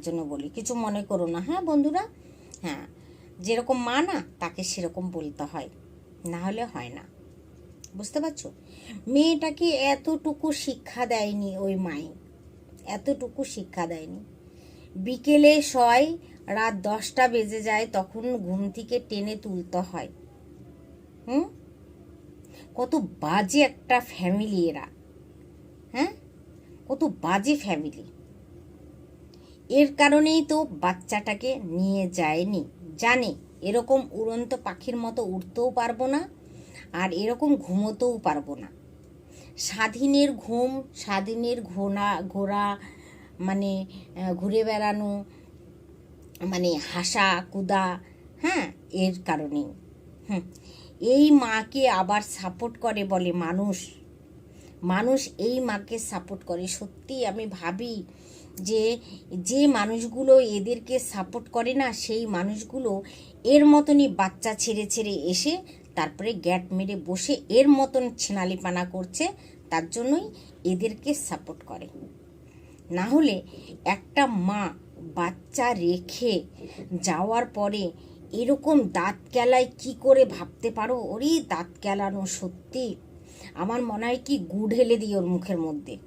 জন্য বলি, কিছু মনে করো না হ্যাঁ বন্ধুরা? হ্যাঁ যেরকম মা না, তাকে সেরকম বলতে হয়, না হলে হয় না। বুঝতে পারছ? মেয়েটাকে এতটুকু শিক্ষা দেয়নি ওই মাই এতটুকু শিক্ষা দেয়নি। বিকেলে শয় রাত দশটা বেজে যায়, তখন ঘুম থেকে টেনে তুলতে হয়। হুম? কত বাজে একটা ফ্যামিলি এরা হ্যাঁ? কত বাজে ফ্যামিলি। এর কারণেই তো বাচ্চাটাকে নিয়ে যায়নি। জানে, এরকম উড়ন্ত পাখির মতো উড়তেও পারব না, আর এরকম ঘুমোতেও পারব না। স্বাধীনের ঘুম, স্বাধীনের ঘোড়া ঘোড়া মানে ঘুরে বেড়ানো মানে হাসা, কুদা হ্যাঁ এর কারণেই। হুম, এই মাকে আবার সাপোর্ট করে বলে মানুষ। মানুষ এই মাকে সাপোর্ট করে। সত্যি আমি ভাবি যে যে মানুষগুলো এদেরকে সাপোর্ট করে না, সেই মানুষগুলো এর মতনই বাচ্চা ছেড়ে ছেড়ে এসে তারপরে গ্যাট মেরে বসে এর মতন ছেনালিপানা করছে, তার জন্যই এদেরকে সাপোর্ট করে। না হলে একটা মা বাচ্চা রেখে যাওয়ার পরে এরকম দাঁত কেলায় কি করে ভাবতে পারো? ওরে, দাঁত কেলানো সত্যি। আমার মনে হয় কি গুড় ঢেলে দিই ওর মুখের মধ্যে।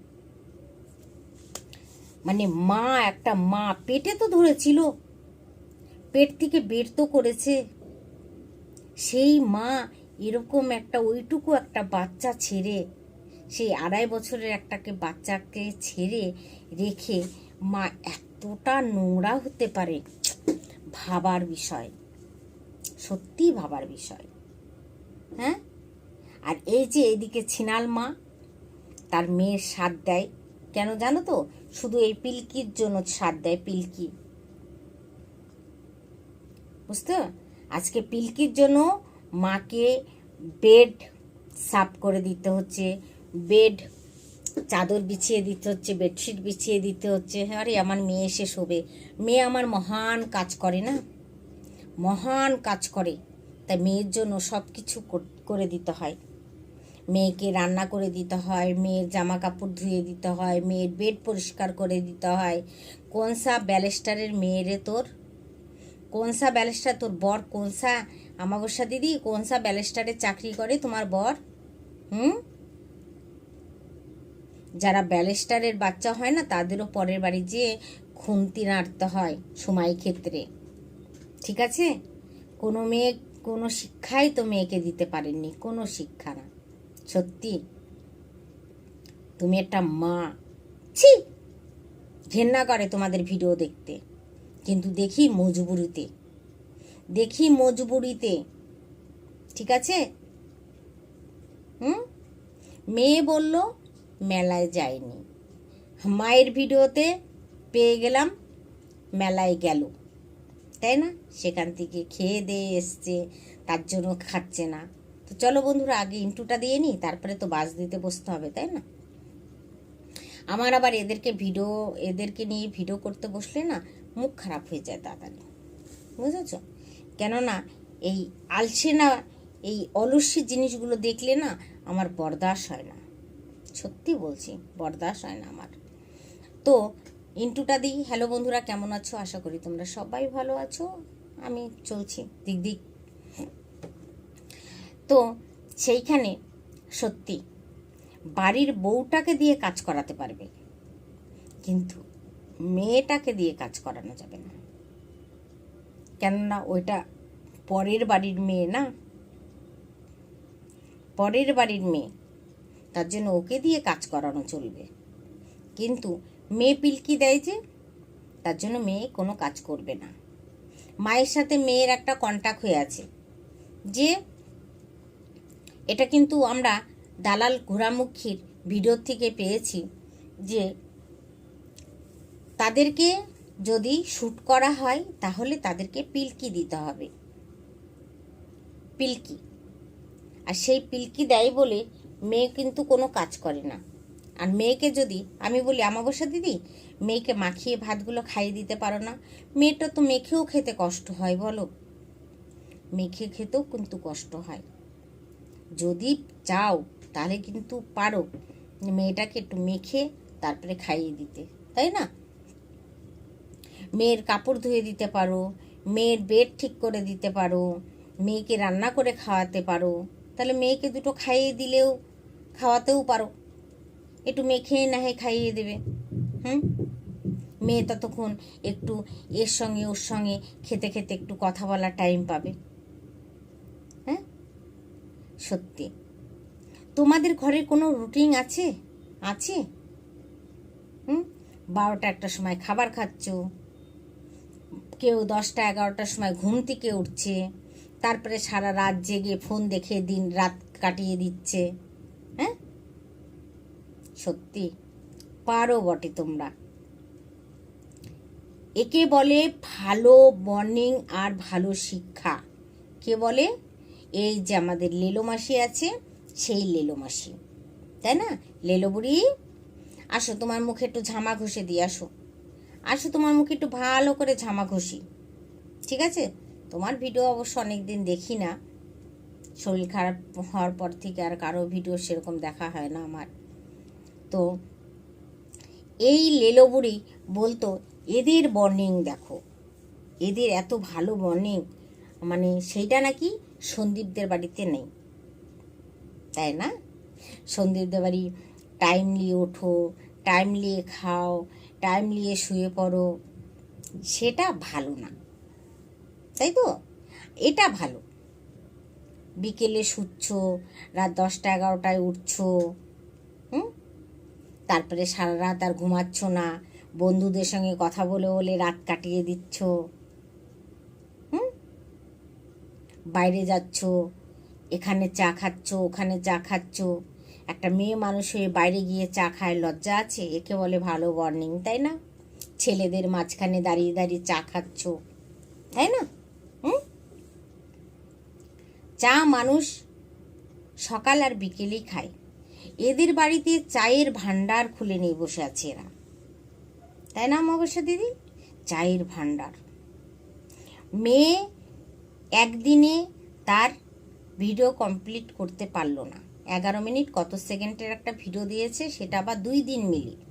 মানে মা, একটা মা, পেটে তো ধরেছিল। পেট থেকে বের তো করেছে। সেই মা এরকম একটা, ওইটুকু একটা বাচ্চা ছেড়ে, সেই আড়াই বছরের একটাকে বাচ্চাকে ছেড়ে রেখে মা এতটা নোংরা হতে পারে, ভাবার বিষয়। সত্যি ভাবার বিষয়। হ্যাঁ? আর এই যে এদিকে ছিনাল মা, তার মেয়ের সাথ দেয়। কেন জানো তো? শুধু এই পিলকির জন্য স্বাদ দেয় পিলকি। বুঝতে? আজকে পিলকির জন্য মাকে বেড সাফ করে দিতে হচ্ছে। বেড চাদর বিছিয়ে দিতে হচ্ছে বেডশিট বিছিয়ে দিতে হচ্ছে। আরে আমার মেয়ে এসে শোবে। মেয়ে আমার মহান কাজ করে না? মহান কাজ করে। তাই মেয়ের জন্য সব কিছু করে দিতে হয়। মেয়েকে রান্না করে দিতে হয়, মেয়ের জামা কাপড় ধুয়ে দিতে হয়, মেয়ের বেড পরিষ্কার করে দিতে হয়। কোন সা ব্যালেস্টারের মেয়েরে তোর? কোন সা ব্যালেস্টার তোর বর? কোন সা আমাবস্যা দিদি? কোন সা ব্যালেস্টারে চাকরি করে তোমার বর? হুম? যারা ব্যালেস্টারের বাচ্চা হয় না, তাদেরও পরের বাড়ি যেয়ে খুন্তি নাড়তে হয় সময় ক্ষেত্রে। ঠিক আছে? কোনো মেয়ে, কোনো শিক্ষাই তো মেয়েকে দিতে পারেননি, কোনো শিক্ষা না। সত্যি? তুমি একটা মা। ছি! ঘেন্না করে তোমাদের ভিডিও দেখতে। কিন্তু দেখি মজবুরিতে। দেখি মজবুরিতে। ঠিক আছে? হুম? মেয়ে বলল, মেলায় যায়নি মায়ের ভিডিওতে পেয়ে গেলাম, মেলায় গেল। তাই না? সেখান থেকে খেয়ে দিয়ে এসছে, তার জন্য খাচ্ছে না। তো চলো বন্ধুরা, আগে ইন্টুটা দিয়ে নিই, তারপরে তো বাস দিতে বসতে হবে, তাই না? আমার আবার এদেরকে ভিডিও, এদেরকে নিয়ে ভিডিও করতে বসলে না মুখ খারাপ হয়ে যায় তাড়াতাড়ি বুঝেছ? কেননা এই আলসে না, এই অলস্যি জিনিসগুলো দেখলে না আমার বরদাস হয় না। সত্যি বলছি বরদাস হয় না আমার। তো ইন্টুটা দিই। হ্যালো বন্ধুরা, কেমন আছো? আশা করি তোমরা সবাই ভালো আছো। আমি চলছি দিক দিক তো সেইখানে সত্যি বাড়ির বউটাকে দিয়ে কাজ করাতে পারবে। কিন্তু মেয়েটাকে দিয়ে কাজ করানো যাবে না। কেননা ওইটা পরের বাড়ির মেয়ে না? পরের বাড়ির মেয়ে, তার জন্য ওকে দিয়ে কাজ করানো চলবে। কিন্তু মেয়ে পিলকি দেয় যে, তার জন্য মেয়ে কোনো কাজ করবে না। মায়ের সাথে মেয়ের একটা কন্ট্যাক্ট হয়ে আছে যে এটা কিন্তু আমরা দালাল ঘোরামুখীর ভিডিও থেকে পেয়েছি যে তাদেরকে যদি শ্যুট করা হয়, তাহলে তাদেরকে পিলকি দিতে হবে। পিলকি। আর সেই পিলকি দেয় বলে মেয়ে কিন্তু কোনো কাজ করে না। আর মেয়েকে যদি, আমি বলি, আমাবস্যা দিদি, মেয়েকে মাখিয়ে ভাতগুলো খাইয়ে দিতে পারো না। মেয়েটা তো মেখেও খেতে কষ্ট হয় বলো। মেখে খেতেও কিন্তু কষ্ট হয়। যদি চাও, তাহলে কিন্তু পারো। মেয়েটাকে একটু মেখে তারপরে খাইয়ে দিতে, তাই না? মেয়ের কাপড় ধুয়ে দিতে পারো, মেয়ের বেড ঠিক করে দিতে পারো, মেয়েকে রান্না করে খাওয়াতে পারো। তাহলে মেয়েকে দুটো খাইয়ে দিলেও খাওয়াতেও পারো। একটু মেয়ে খেয়ে না হয় খাইয়ে দেবে, হুম? মেয়ে ততক্ষণ একটু এর সঙ্গে ওর সঙ্গে খেতে খেতে একটু কথা বলার টাইম পাবে। সত্যি। তোমাদের ঘরে কোনো রুটিন আছে? আছে? হুম? বারোটা একটা সময় খাবার খাচ্ছ, কেউ দশটা, এগারোটার সময় ঘুম থেকে উঠছে, তারপরে সারা রাত জেগে ফোন দেখে দিন রাত কাটিয়ে দিচ্ছে হ্যাঁ? সত্যি, পারো বটে তোমরা। একে বলে ভালো বর্নিং আর ভালো শিক্ষা। কে বলে? এই যে আমাদের লেলো মাসি আছে, সেই লেলো মাসি। তাই না? লেলো বুড়ি, আসো, তোমার মুখে একটু ঝামা ঘষে দিয়ে আসো। আসো, তোমার মুখে একটু ভালো করে ঝামা ঘষি। ঠিক আছে? তোমার ভিডিও অবশ্য অনেক দিন দেখি না। শরীর খারাপ হওয়ার পর থেকে আর কারও ভিডিও সেরকম দেখা হয় না আমার। তো এই লেলো বুড়ি বলতো, এদের বর্নিং দেখো। এদের এত ভালো বর্নিং মানে সেইটা নাকি সন্দীপদের বাড়িতে নেই। তাই না? সন্দীপদের বাড়ি টাইমলি ওঠো টাইমলি খাও টাইমলি শুয়ে পড়ো, সেটা ভালো না। তাই তো? এটা ভালো। বিকেলে শুচ্ছ, রাত দশটা এগারোটায় উঠছো, হুম? তারপরে সারা রাত আর ঘুমাচ্ছ না, বন্ধুদের সঙ্গে কথা বলে বলে রাত কাটিয়ে দিচ্ছ হুম বাইরে যাচ্ছ, এখানে চা খাচ্ছ, ওখানে চা খাচ্ছ। একটা মেয়ে মানুষ হয়ে বাইরে গিয়ে চা খায়, লজ্জা আছে? একে বলে ভালো বর্নিং তাই না? ছেলেদের মাঝখানে দাঁড়িয়ে দাঁড়িয়ে চা খাচ্ছ, তাই না? হুম? চা মানুষ সকাল আর বিকেলেই খায়। এদের বাড়িতে চায়ের ভান্ডার খুলে নিয়ে বসে আছে এরা। তাই না অমাবস্যা দিদি? চায়ের ভান্ডার মেয়ে একদিনে তার ভিডিও কমপ্লিট করতে পারল না। এগারো মিনিট কত সেকেন্ডের একটা ভিডিও দিয়েছে, সেটা আবার দুই দিন মিলিয়ে।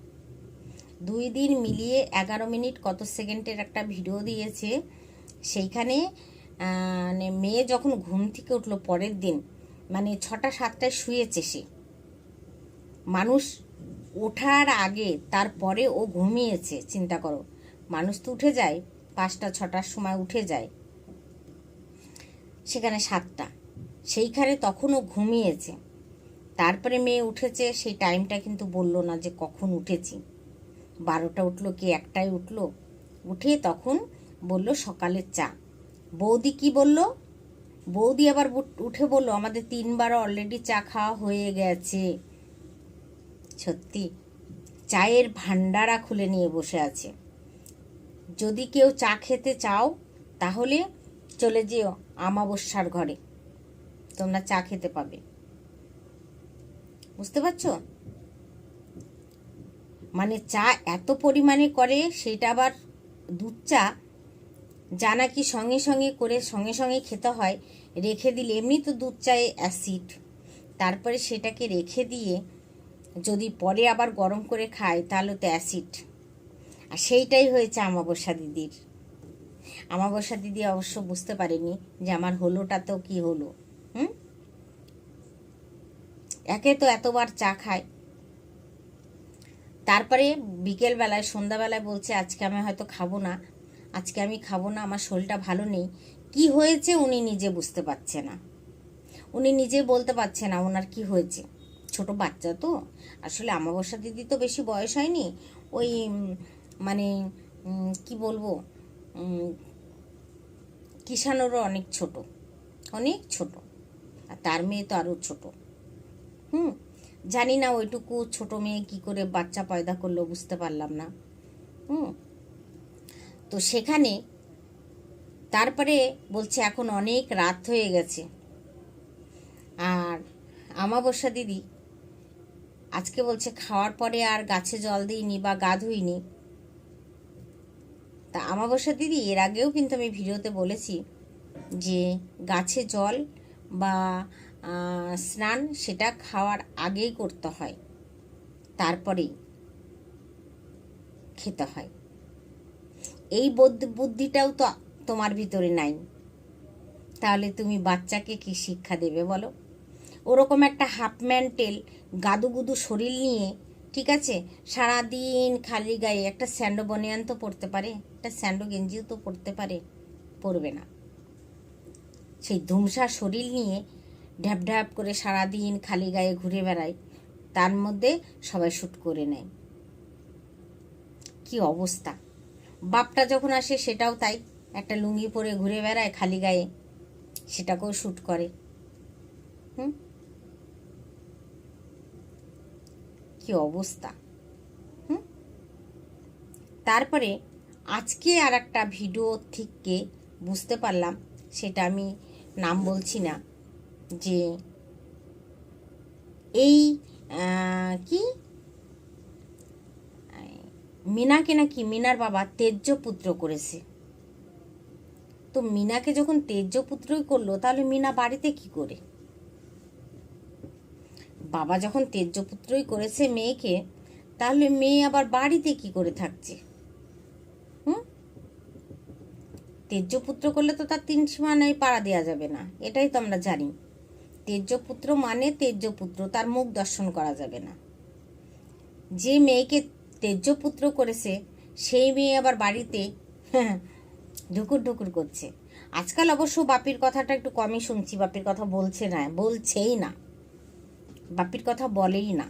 দুই দিন মিলিয়ে এগারো মিনিট কত সেকেন্ডের একটা ভিডিও দিয়েছে, সেইখানে মানে মেয়ে যখন ঘুম থেকে উঠল পরের দিন মানে ছটা সাতটায় শুয়েছে সে। মানুষ ওঠার আগে তারপরে ও ঘুমিয়েছে, চিন্তা করো। মানুষ তো উঠে যায়, পাঁচটা, ছটার সময় উঠে যায়। সেখানে সাতটা। সেইখানে তখনও ঘুমিয়েছে। তারপরে মেয়ে উঠেছে, সেই টাইমটা কিন্তু বলল না যে কখন উঠেছি। বারোটা উঠল কি একটাই উঠল? উঠে তখন বলল সকালের চা। বৌদি কি বলল? বৌদি আবার উঠে বলল, আমাদের তিনবার অলরেডি চা খাওয়া হয়ে গেছে। সত্যি, চায়ের ভান্ডারা খুলে নিয়ে বসে আছে। যদি কেউ চা খেতে চাও, তাহলে চলে যেও। আমাবস্যার ঘরে। তোমরা চা খেতে পাবে। বুঝতে পারছ? মানে চা এত পরিমাণে করে, সেটা আবার দুধ চা, যা নাকি সঙ্গে সঙ্গে করে সঙ্গে সঙ্গে খেতে হয়, রেখে দিলে এমনি তো দুধ চায়ে অ্যাসিড। তারপরে সেটাকে রেখে দিয়ে যদি পরে আবার গরম করে খায়, তাহলে তো অ্যাসিড। আর সেইটাই হয়েছে আমাবস্যা দিদির। আমাবস্যা দিদি অবশ্য বুঝতে পারেনি যে আমার হলোটা তো কি হলো, হুম? একে তো এতবার চা খায়। তারপরে বিকেলবেলায়, সন্ধ্যাবেলায় বলছে, আজকে আমি হয়তো খাব না। আজকে আমি খাব না, আমার শরীরটা ভালো নেই। কি হয়েছে উনি নিজে বুঝতে পারছে না। উনি নিজে বলতে পারছে না ওনার কি হয়েছে। ছোট বাচ্চা তো। আসলে আমাবস্যা দিদি তো বেশি বয়স হয়নি। ওই মানে কি বলব? কিষানোরও অনেক ছোট অনেক ছোট, আর তার মেয়ে তো আরও ছোট। হুম, জানি না ওইটুকু ছোট মেয়ে কি করে বাচ্চা পয়দা করল বুঝতে পারলাম না। হুম, তো সেখানে তারপরে বলছে এখন অনেক রাত হয়ে গেছে। আর আমাবস্যা দিদি আজকে বলছে খাওয়ার পরে আর গাছে জল দিইনি বা গা ধুইনি। তা আমাবস্যা দিদি, এর আগেও কিন্তু আমি ভিডিওতে বলেছি যে গাছে জল বা স্নান সেটা খাওয়ার আগেই করতে হয়। তারপরেই খেতে হয়। এই বুদ্ধ- বুদ্ধিটাও তো তোমার ভিতরে নাই। তাহলে তুমি বাচ্চাকে কি শিক্ষা দেবে বলো? ওরকম একটা হাফ ম্যান্টেল গাদুগুদু শরীর নিয়ে ঠিক আছে? সারাদিন খালি গায়ে একটা স্যান্ডো বনিয়ান তো পড়তে পারে, একটা স্যান্ডো গেঞ্জিও তো পড়তে পারে পরবে না। সেই ধুমসা শরীর নিয়ে ঢ্যাপ ঢ্যাপ করে সারাদিন খালি গায়ে ঘুরে বেড়ায়, তার মধ্যে সবাই শ্যুট করে নেয়। কি অবস্থা? বাপটা যখন আসে সেটাও তাই, একটা লুঙ্গি পরে ঘুরে বেড়ায় খালি গায়ে, সেটাকেও শ্যুট করে। হুম? কি অবস্থা? তারপরে আজকে আর একটা ভিডিও থেকে বুঝতে পারলাম, সেটা আমি নাম বলছি না, যে এই কি? মিনাকে নাকি মিনার বাবা তেজ্য পুত্র করেছে। তো মিনাকে যখন তেজ্য পুত্রই করল, তাহলে মিনা বাড়িতে কি করে? বাবা যখন তেজ্য পুত্রই করেছে মেয়েকে, তাহলে মেয়ে আবার বাড়িতে কি করে থাকছে? হুম? তেজ্য পুত্র করলে তো তার তিন সীমানায় পাড়া দেওয়া যাবে না, এটাই তো আমরা জানি। তেজ্য পুত্র মানে তেজ্য পুত্র তার মুখ দর্শন করা যাবে না। যে মেয়েকে তেজ্য পুত্র করেছে, সেই মেয়ে আবার বাড়িতে ঢুকুর ঢুকুর করছে। আজকাল অবশ্য বাপির কথাটা একটু কমই শুনছি, বাপির কথা বলছে না, বলছেই না। বাপির কথা বলেই না।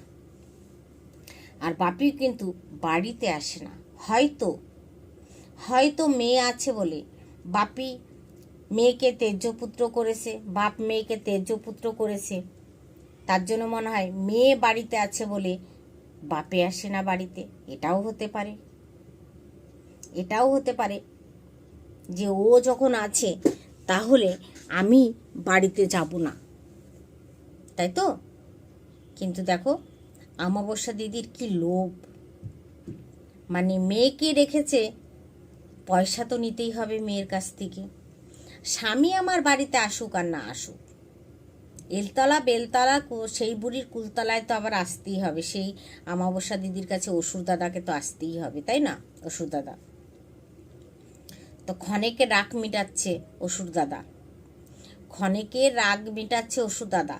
আর বাপি কিন্তু বাড়িতে আসে না। হয়তো হয়তো মেয়ে আছে বলে বাপি মেয়েকে তেজ্যপুত্র করেছে, বাপ মেয়েকে তেজ্যপুত্র করেছে। তার জন্য মনে হয় মেয়ে বাড়িতে আছে বলে বাপে আসে না বাড়িতে। এটাও হতে পারে। এটাও হতে পারে যে ও যখন আছে তাহলে আমি বাড়িতে যাব না। তাই তো? কিন্তু দেখো আমাবস্যা দিদির কি লোভ? মানে মেয়েকে রেখেছে, পয়সা তো নিতেই হবে মেয়ের কাছ থেকে। স্বামী আমার বাড়িতে আসুক আর না আসুক। এলতলা বেলতলা সেই বুড়ির কুলতলায় তো আবার আসতেই হবে। সেই আমাবস্যা দিদির কাছে অসুর দাদাকে তো আসতেই হবে, তাই না? অসুর দাদা। তো ক্ষণেকে রাগ মিটাচ্ছে অসুর দাদা। ক্ষণেকে রাগ মিটাচ্ছে অসুর দাদা।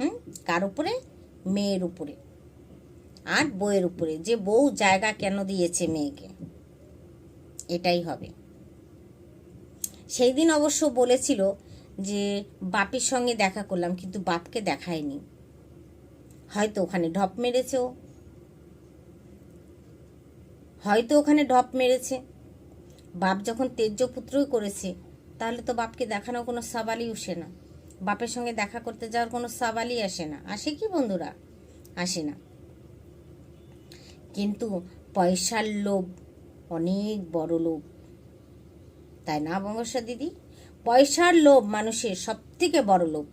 হুম? কার উপরে? মেয়ের উপরে আর বউয়ের উপরে। যে বউ জায়গা কেন দিয়েছে মেয়েকে? এটাই হবে। সেই দিন অবশ্য বলেছিল যে, বাপের সঙ্গে দেখা করলাম, কিন্তু বাপকে দেখায়নি। হয়তো ওখানে ঢপ মেরেছে ও। হয়তো ওখানে ঢপ মেরেছে। বাপ যখন তেজ্যপুত্রই করেছে, তাহলে তো বাপকে দেখানো কোনো সাবালই উঠে না। বাপের সঙ্গে দেখা করতে যাওয়ার কোনো সাবালই আসে না। আসে কি বন্ধুরা? আসে না। কিন্তু পয়সার লোভ অনেক বড় লোভ। তাই না বঙ্গসা দিদি? পয়সার লোভ মানুষের সব থেকে বড় লোভ।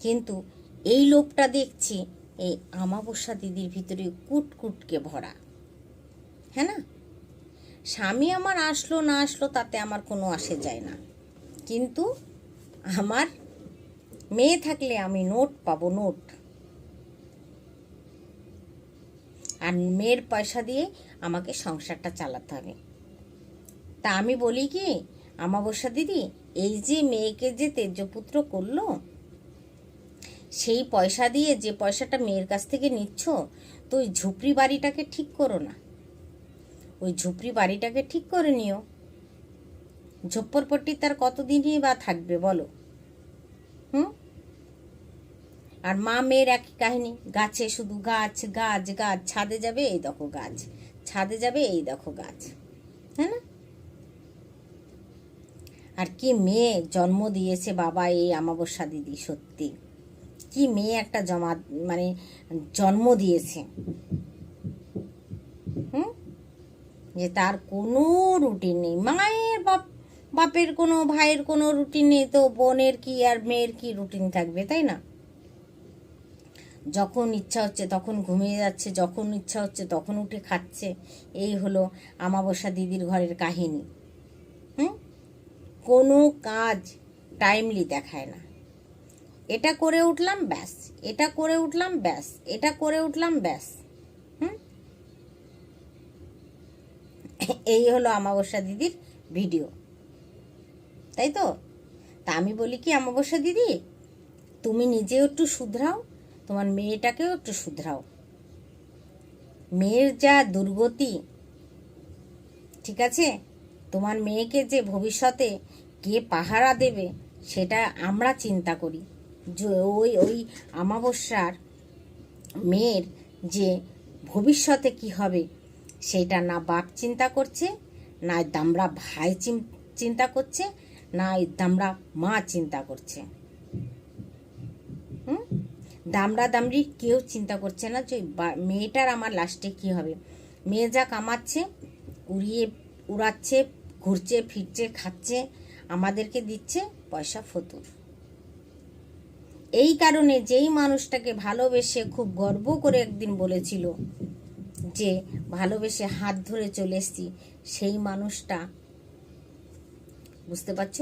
কিন্তু এই লোভটা দেখছি এই আমাবস্যা দিদির ভিতরে কুটকুটকে ভরা। হ্যাঁ না? স্বামী আমার আসলো না আসলো তাতে আমার কোনো আসে যায় না। কিন্তু আমার মেয়ে থাকলে আমি নোট পাবো, নোট। আর মেয়ের পয়সা দিয়ে আমাকে সংসারটা চালাতে হবে। তা আমি বলি কি আমাবস্যা দিদি, এই যে মেয়েকে যে তেজপুত্র করল, সেই পয়সা দিয়ে যে পয়সাটা মেয়ের কাছ থেকে নিচ্ছ, তো ওই ঝুপড়ি বাড়িটাকে ঠিক করো না। ওই ঝুপড়ি বাড়িটাকে ঠিক করে নিও। ঝোপ্পরপট্টি তার কতদিনই বা থাকবে, বলো? হুম? আর মা মেয়ের একই কাহিনী, গাছে শুধু গাছ গাছ গাছ, ছাদে যাবে, এই দেখো গাছ, ছাদে যাবে, এই দেখো গাছ হ্যাঁ না? আর কি মেয়ে জন্ম দিয়েছে বাবা এই আমাবস্যা দিদি, সত্যি। কি মেয়ে একটা জমা মানে জন্ম দিয়েছে। হুম? যে তার কোনো রুটিন নেই। মায়ের বাপ বাপের কোনো, ভাইয়ের কোনো রুটিন নেই, তো বোনের কি আর মেয়ের কি রুটিন থাকবে, তাই না? যখন ইচ্ছা হচ্ছে তখন ঘুমিয়ে যাচ্ছে, যখন ইচ্ছা হচ্ছে তখন উঠে খাচ্ছে। এই হলো আমাবস্যা দিদির ঘরের কাহিনী। হুম? কোনো কাজ টাইমলি দেখায় না। এটা করে উঠলাম, ব্যাস। এটা করে উঠলাম, ব্যাস। এটা করে উঠলাম, ব্যাস। হুম? এই হলো আমাবস্যা দিদির ভিডিও তাই তো? তা আমি বলি কি আমাবস্যা দিদি, তুমি নিজেও একটু শুধরাও, তোমার মেয়েটাকেও একটু শুধরাও। মেয়ের যা দুর্গতি, ঠিক আছে? তোমার মেয়েকে যে ভবিষ্যতে কে পাহারা দেবে, সেটা আমরা চিন্তা করি। যে ওই ওই আমাবস্যার মেয়ের যে ভবিষ্যতে কি হবে, সেটা না বাপ চিন্তা করছে, না দামরা ভাই চিন- চিন্তা করছে না এই দামড়া মা চিন্তা করছে। হুম? দামড়া দামড়ি কেউ চিন্তা করছে না যে মেয়েটার আমার লাস্টে কি হবে? মেয়ে যা কামাচ্ছে, উড়িয়ে উড়াচ্ছে, ঘুরছে, ফিরছে, খাচ্ছে, আমাদেরকে দিচ্ছে পয়সা, ফতুর। এই কারণে যেই মানুষটাকে ভালোবেসে খুব গর্ব করে একদিন বলেছিল যে, ভালোবেসে হাত ধরে চলে এসছি, সেই মানুষটা বুঝতে পারছ?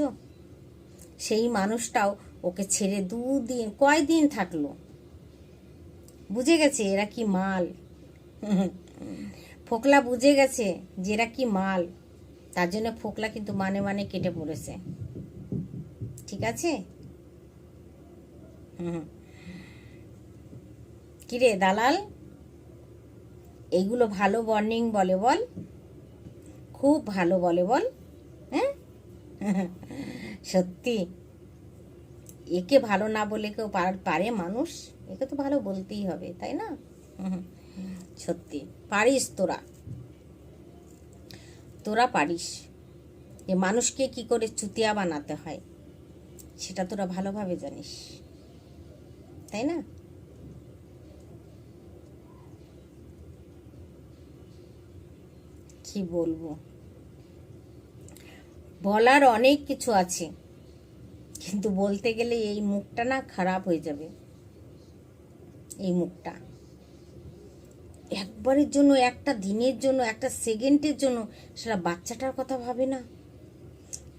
সেই মানুষটাও ওকে ছেড়ে দুদিন, কয়দিন থাকল? বুঝে গেছে এরা কি মাল? ফোকলা বুঝে গেছে যে এরা কি মাল। তার জন্য ফোকলা কিন্তু মানে মানে কেটে পড়েছে। ঠিক আছে? কিরে দালাল? এইগুলো ভালো বর্নিং বলে বল। খুব ভালো বলে বল। সত্যি। একে ভালো না বলে কেউ পারে মানুষ? একে তো ভালো বলতেই হবে, তাই না? সত্যি। পারিস তোরা। তোরা পারিস। যে মানুষকে কি করে চুতিয়া বানাতে হয়, সেটা তোরা ভালোভাবে জানিস। তাই না? কি বলব? বলার অনেক কিছু আছে। কিন্তু বলতে গেলে এই মুখটা না খারাপ হয়ে যাবে। এই মুখটা। একবারের জন্য, একটা দিনের জন্য, একটা সেকেন্ডের জন্য সেটা বাচ্চাটার কথা ভাবে না।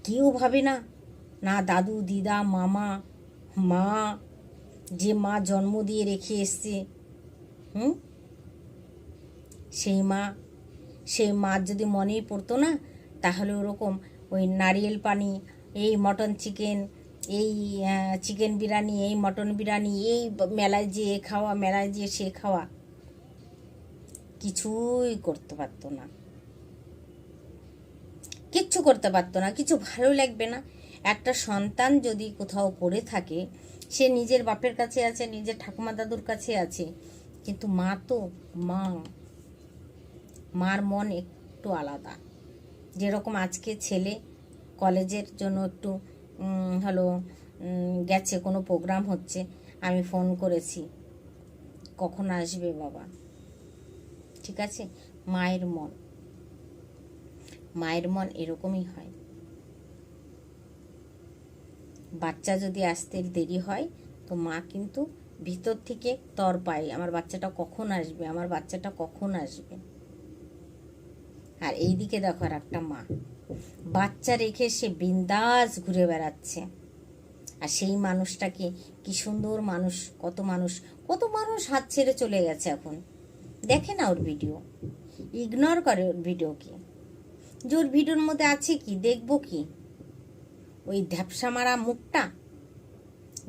কেউ ভাবে না না দাদু, দিদা, মামা, মা, যে মা জন্ম দিয়ে রেখে এসছে, হুম? সেই মা, সেই মার যদি মনেই পড়তো না, তাহলে ওরকম ওই নারিয়েল পানি, এই মটন চিকেন, এই চিকেন বিরিয়ানি, এই মটন বিরিয়ানি, এই মেলায় যেয়ে খাওয়া, মেলায় যেয়ে সে খাওয়া। কিছুই করতে পারতো না। কিচ্ছু করতে পারতো না, কিছু ভালো লাগবে না। একটা সন্তান যদি কোথাও পড়ে থাকে, সে নিজের বাপের কাছে আছে, নিজের ঠাকুমা দাদুর কাছে আছে, কিন্তু মা তো, মা, মার মন একটু আলাদা। যেরকম আজকে ছেলে কলেজের জন্য একটু হলো গেছে, কোনো প্রোগ্রাম হচ্ছে, আমি ফোন করেছি। কখন আসবে বাবা? ঠিক আছে? মায়ের মন। মায়ের মন এরকমই হয়। বাচ্চা যদি আসতে দেরি হয়, তো মা কিন্তু ভিতর থেকে তর পায়, আমার বাচ্চাটা কখন আসবে? আমার বাচ্চাটা কখন আসবে? আর এইদিকে দেখো আর একটা মা। বাচ্চা রেখে সে বিন্দাস ঘুরে বেড়াচ্ছে। আর সেই মানুষটাকে কি সুন্দর মানুষ, কত মানুষ কত মানুষ হাত ছেড়ে চলে গেছে এখন। দেখে না ওর ভিডিও। ইগনোর করে ওর ভিডিওকে। যে ওর ভিডিওর মধ্যে আছে কি, দেখব কি? ওই ধ্যাপসা মারা মুখটা,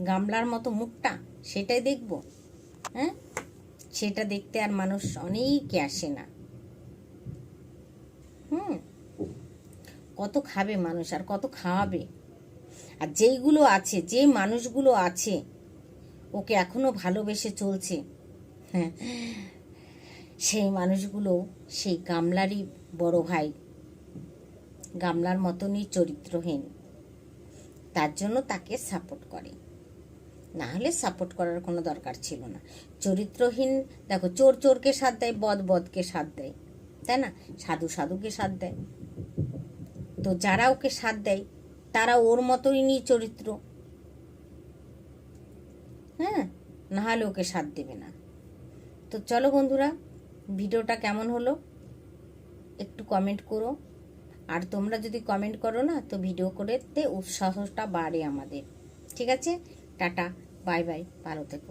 গামলার মতো মুখটা, সেটাই দেখব। হ্যাঁ? সেটা দেখতে আর মানুষ অনেকে আসে না। হুম। কত খাবে মানুষ আর কত খাওয়াবে। আর যেইগুলো আছে যে মানুষগুলো আছে ওকে এখনও ভালোবেসে চলছে হ্যাঁ সেই মানুষগুলো সেই গামলারই বড় ভাই গামলার মতনই চরিত্রহীন তার জন্য তাকে সাপোর্ট করে। না হলে সাপোর্ট করার কোনো দরকার ছিল না। চরিত্রহীন দেখো চোর চোরকে সাথ দেয় বদ বদকে সাথ দেয়। তাই না? সাধু সাধুকে সাথ দেয়। তো যারা ওকে সাথ দেয়, তারা ওর মতোই নিয়ে চরিত্র হ্যাঁ? না হলে ওকে সাথ দেবে না। তো চলো বন্ধুরা, ভিডিওটা কেমন হলো? একটু কমেন্ট করো। আর তোমরা যদি কমেন্ট করো না, তো ভিডিও করতে উৎসাহটা বাড়ে আমাদের। ঠিক আছে? টাটা, বাই বাই, ভালো থেকো।